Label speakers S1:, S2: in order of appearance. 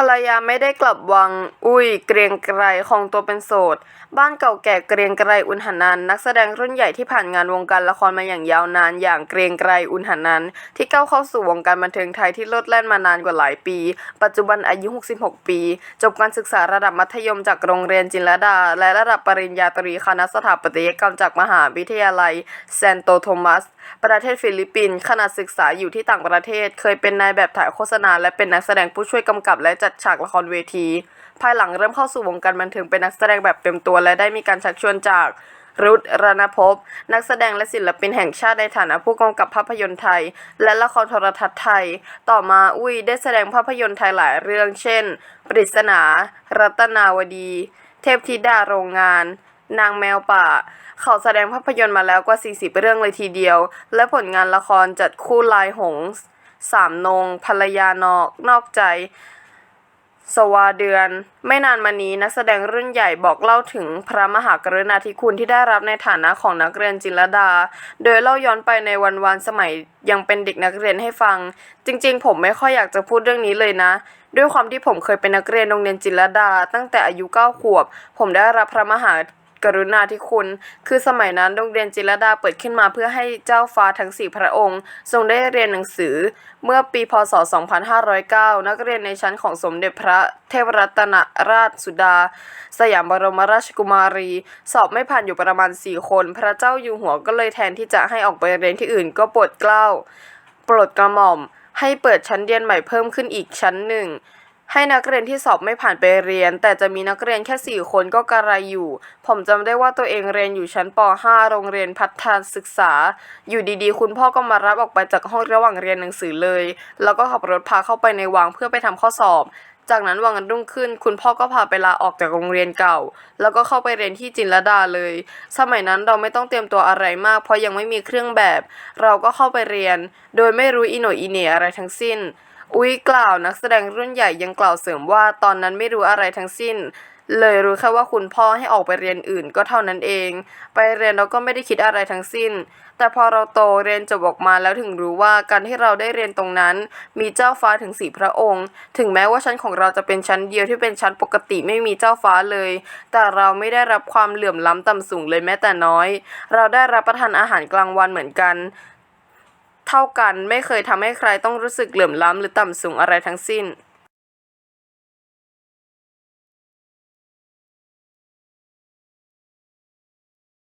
S1: ภรรยาไม่ได้กลับวัง อุ้ย เกรียงไกรคองตัวเป็นโสด บ้านเก่าแก่เกรียงไกรอุณหนันนักแสดงรุ่นใหญ่ที่ผ่านงานวงการละครมาอย่างยาวนาน อย่างเกรียงไกรอุณหนันที่ก้าวเข้าสู่วงการบันเทิงไทยที่ลดแล่นมานานกว่าหลายปี ปัจจุบันอายุ 66 ปี จบการศึกษาระดับมัธยมจากโรงเรียนจินรดา และระดับปริญญาตรีคณะสถาปัตยกรรมจากมหาวิทยาลัยแซนโตโทมัส ประเทศฟิลิปปินส์ขณะศึกษาอยู่ที่ต่างประเทศ เคยเป็นนายแบบถ่ายโฆษณาและเป็นนักแสดงผู้ช่วยกำกับและจัดฉากละครเวที ภายหลังเริ่มเข้าสู่วงการบันเทิงเป็นนักแสดงแบบเต็มตัว และได้มีการชักชวนจากรุตรณภพ นักแสดงและศิลปินแห่งชาติในฐานะผู้กำกับภาพยนตร์ไทย และละครโทรทัศน์ไทย ต่อมาอุ้ยได้แสดงภาพยนตร์ไทยหลายเรื่อง เช่น ปริศนา รัตนาวดี เทพธิดาโรงงาน นางแมวป่า เขาแสดงภาพยนตร์มาแล้วกว่า 40 เรื่องเลยทีเดียว และผลงานละครจัดคู่ลายหงส์สามนงภรรยานอกนอกใจ สวาเดือน ไม่นานมานี้นักแสดงรุ่นใหญ่บอกเล่าถึงพระมหากรุณาธิคุณที่ได้รับในฐานะของนักเรียนจินรดา โดยเล่าย้อนไปในวันวานสมัยยังเป็นเด็กนักเรียนให้ฟัง จริงๆ ผมไม่ค่อยอยากจะพูดเรื่องนี้เลยนะ ด้วยความที่ผมเคยเป็นนักเรียนโรงเรียนจินรดา ตั้งแต่อายุ9ขวบ ผมได้รับพระมหา กรุณาธิคุณ คือสมัยนั้นโรงเรียนจิรดาเปิดขึ้นมาเพื่อให้เจ้าฟ้าทั้งสี่พระองค์ ทรงได้เรียนหนังสือ เมื่อปีพศ 2509 นักเรียนในชั้นของสมเด็จพระเทพรัตนราชสุดา สยามบรมราชกุมารี สอบไม่ผ่านอยู่ประมาณ 4 คน พระเจ้าอยู่หัวก็เลยแทนที่จะให้ออกไปเรียนที่อื่นก็โปรดเกล้าโปรดกระหม่อม ให้เปิดชั้นเรียนใหม่เพิ่มขึ้นอีกชั้นหนึ่ง ให้นักเรียนที่สอบไม่ผ่านไปเรียน แต่จะมีนักเรียนแค่ 4 คนก็กระไรอยู่ ผมจำได้ว่าตัวเองเรียนอยู่ชั้นป .5 โรงเรียนพัฒนศึกษา อยู่ดีๆ คุณพ่อก็มารับออกไปจากห้องระหว่างเรียนหนังสือเลย แล้วก็ขับรถพาเข้าไปในวังเพื่อไปทำข้อสอบ จากนั้นวันรุ่งขึ้น คุณพ่อก็พาไปลาออกจากโรงเรียนเก่า แล้วก็เข้าไปเรียนที่จินรดาเลย สมัยนั้นเราไม่ต้องเตรียมตัวอะไรมาก เพราะยังไม่มีเครื่องแบบ เราก็เข้าไปเรียน โดยไม่รู้อีโนอีเหนอะไรทั้งสิ้น อุ้ยกล่าวนักแสดงรุ่นใหญ่ยังกล่าวเสริมว่าตอนนั้นไม่รู้อะไรทั้งสิ้น เลยรู้แค่ว่าคุณพ่อให้ออกไปเรียนอื่นก็เท่านั้นเอง ไปเรียนเราก็ไม่ได้คิดอะไรทั้งสิ้น แต่พอเราโตเรียนจบออกมาแล้วถึงรู้ว่าการที่เราได้เรียนตรงนั้น มีเจ้าฟ้าถึงสี่พระองค์ ถึงแม้ว่าชั้นของเราจะเป็นชั้นเดียวที่เป็นชั้นปกติไม่มีเจ้าฟ้าเลย แต่เราไม่ได้รับความเหลื่อมล้ำต่ำสูงเลยแม้แต่น้อย เราได้รับประทานอาหารกลางวันเหมือนกัน เท่ากัน ไม่เคยทำให้ใครต้องรู้สึกเหลื่อมล้ำหรือต่ำสูงอะไรทั้งสิ้น